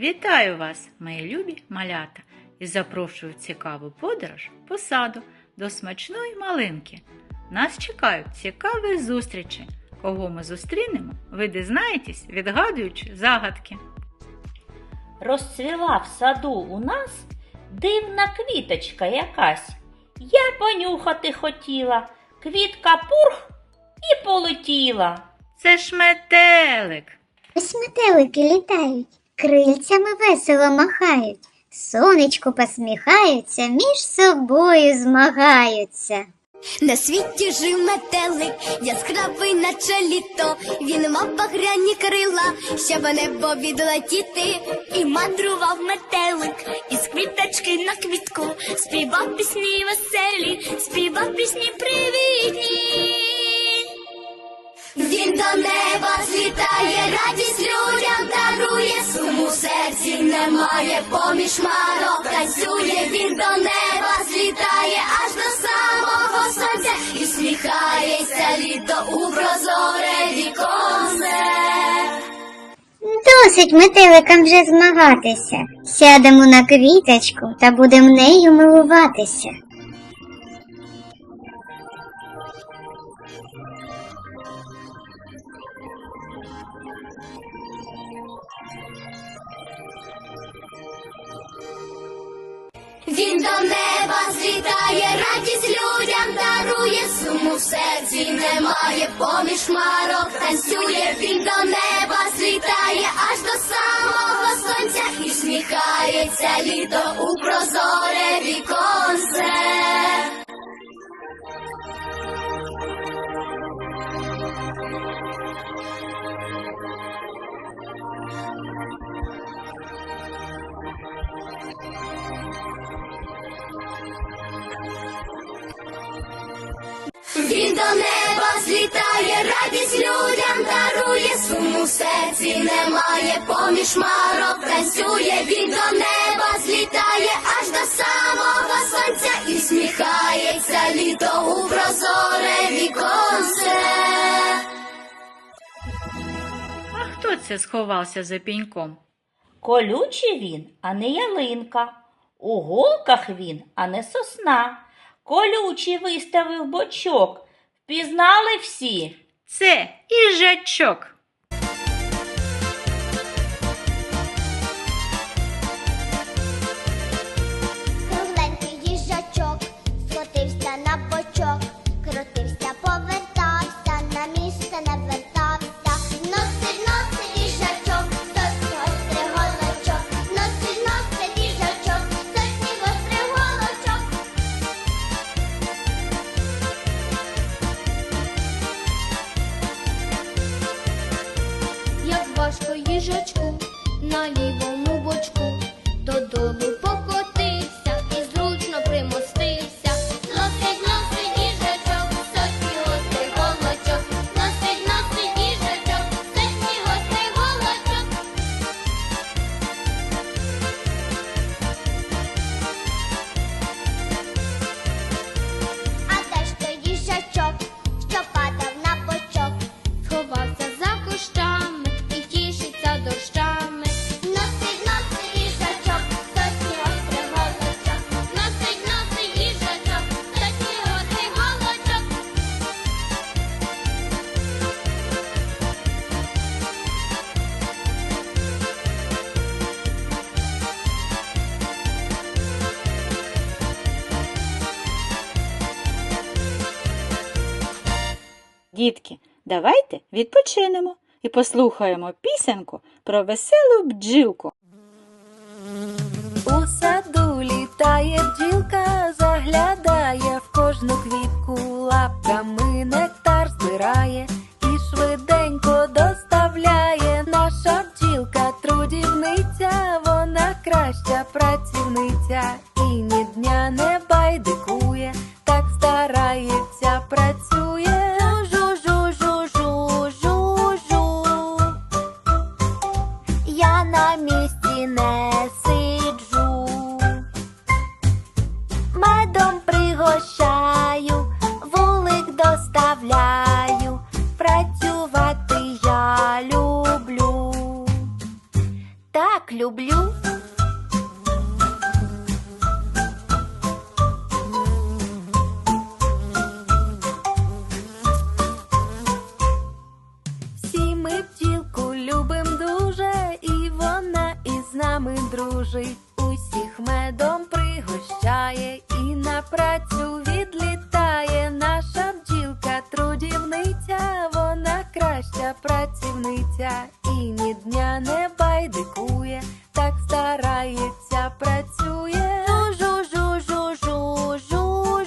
Вітаю вас, мої любі малята, і запрошую в цікаву подорож по саду до смачної малинки. Нас чекають цікаві зустрічі. Кого ми зустрінемо, ви дізнаєтесь, відгадуючи загадки. Розцвіла в саду у нас дивна квіточка якась. Я понюхати хотіла, квітка пурх і полетіла. Це ж метелик. Ось метелики літають, крильцями весело махають, сонечку посміхаються, між собою змагаються. На світі жив метелик, яскравий, наче літо. Він мав багряні крила, щоб небо відлетіти. І мандрував метелик із квіточки на квітку, співав пісні веселі, співав пісні привітні. Він до неба злітає, радість людям дарує, суму серці немає, поміж марок танцює, він до неба злітає аж до самого сонця і сміхається літо у прозоре віконце. Досить метеликам вже змагатися. Сядемо на квіточку та будемо нею милуватися. Він до неба злітає, радість людям дарує, суму в серці немає, поміж марок танцює, він до неба злітає аж до самого сонця і сміхається літо у прозоре віконце. Він до неба злітає, радість людям дарує, суму серці немає, поміж марок танцює, він до неба злітає аж до самого сонця і сміхається літо у прозоре віконце. А хто це сховався за піньком? Колючий він, а не ялинка. У голках він, а не сосна. Колючий виставив бочок. Впізнали всі. Це їжачок. Дітки, давайте відпочинемо і послухаємо пісеньку про веселу бджілку. У саду літає бджілка, заглядає в кожну квітку, лапками нектар збирає і швиденько доставляє. Наша бджілка трудівниця, вона краща працівниця і ні дня не байдикує, так старається, працює. дружить, усіх. Медом пригощає і на працю відлітає. Наша бджілка, трудівниця, вона краща працівниця. І ні дня не байдикує, так старається, працює. Жужу, жужу,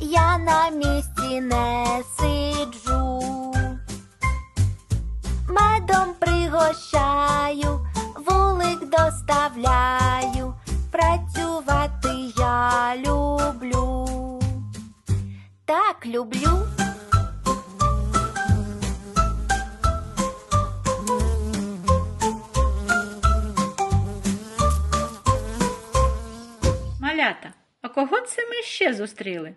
Я на місці не вулик працювати я люблю. Так люблю. Малята, а кого це ми ще зустріли?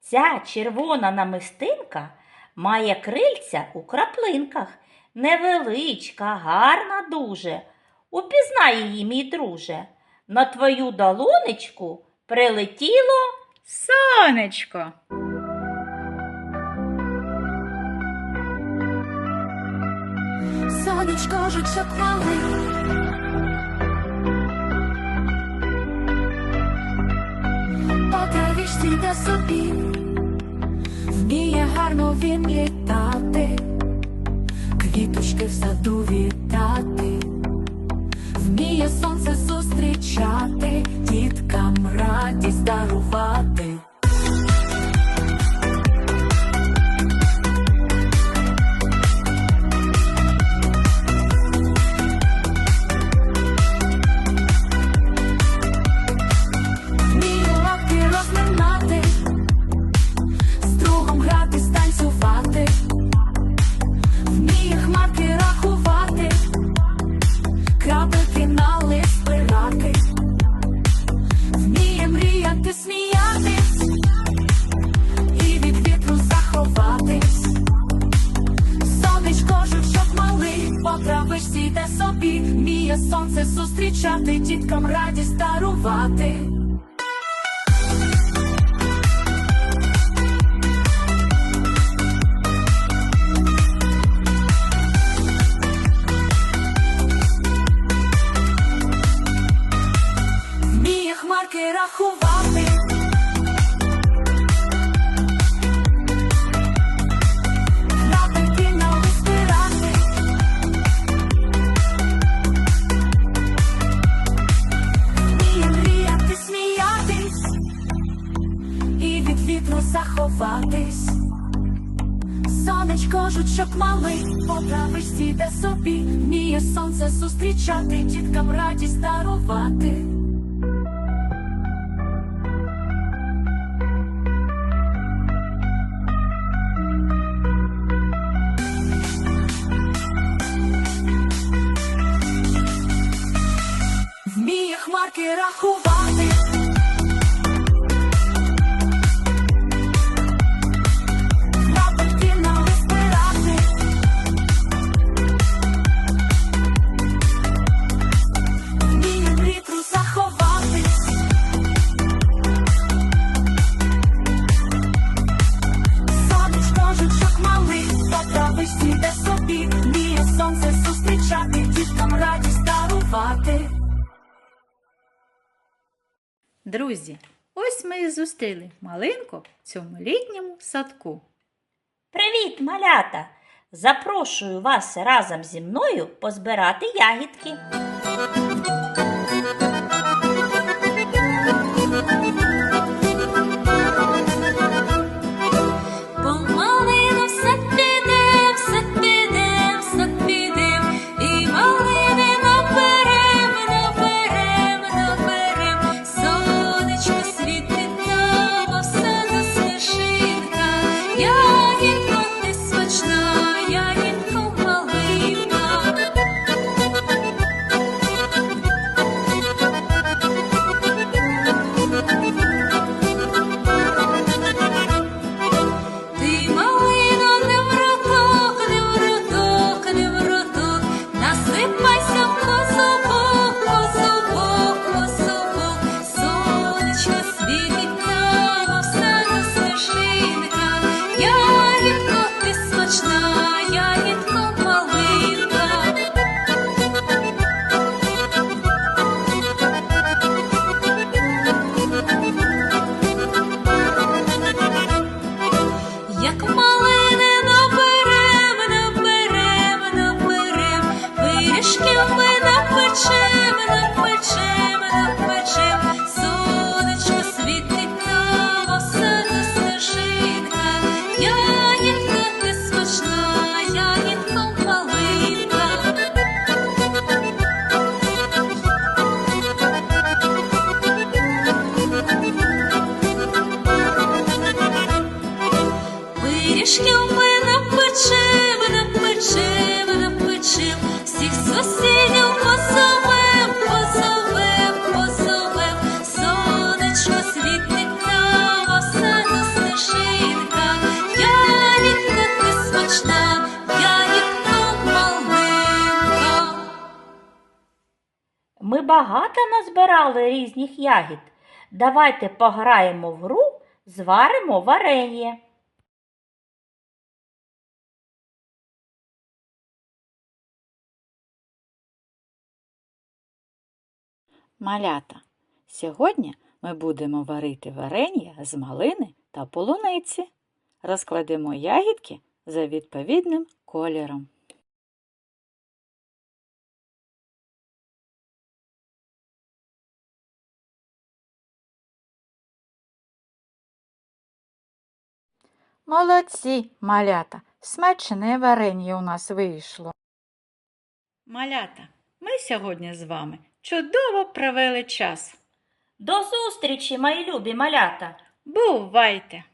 Ця червона намистинка має крильця у краплинках. Невеличка, гарна дуже. Упізнай її, мій друже. На твою долонечку прилетіло Сонечко. Сонечко жучок малий. По травішці йде собі, вміє гарно він літати, квіточки в саду вітати, вміє сонце зустрічати, заховатись. Сонечко жучок малий, по травичці йде собі, вміє сонце зустрічати, діткам радість дарувати. Вміє хмарки рахувати. Друзі, ось ми і зустріли малинку в цьому літньому садку. Привіт, малята! Запрошую вас разом зі мною позбирати ягідки. Пиріжків ми напечем, напечем, напечем, всіх сусідів позовем, позовем, позовем, сонечко світить нам, осада стежинка, ягідка ти смачна, ягідка малинка. Ми багато назбирали різних ягід. Давайте пограємо в гру, зваримо варення. Малята. Сьогодні ми будемо варити варення з малини та полуниці. Розкладемо ягідки за відповідним кольором. Молодці, малята, смачне варення у нас вийшло. Малята, ми сьогодні з вами чудово провели час. До зустрічі, мої любі малята! Бувайте!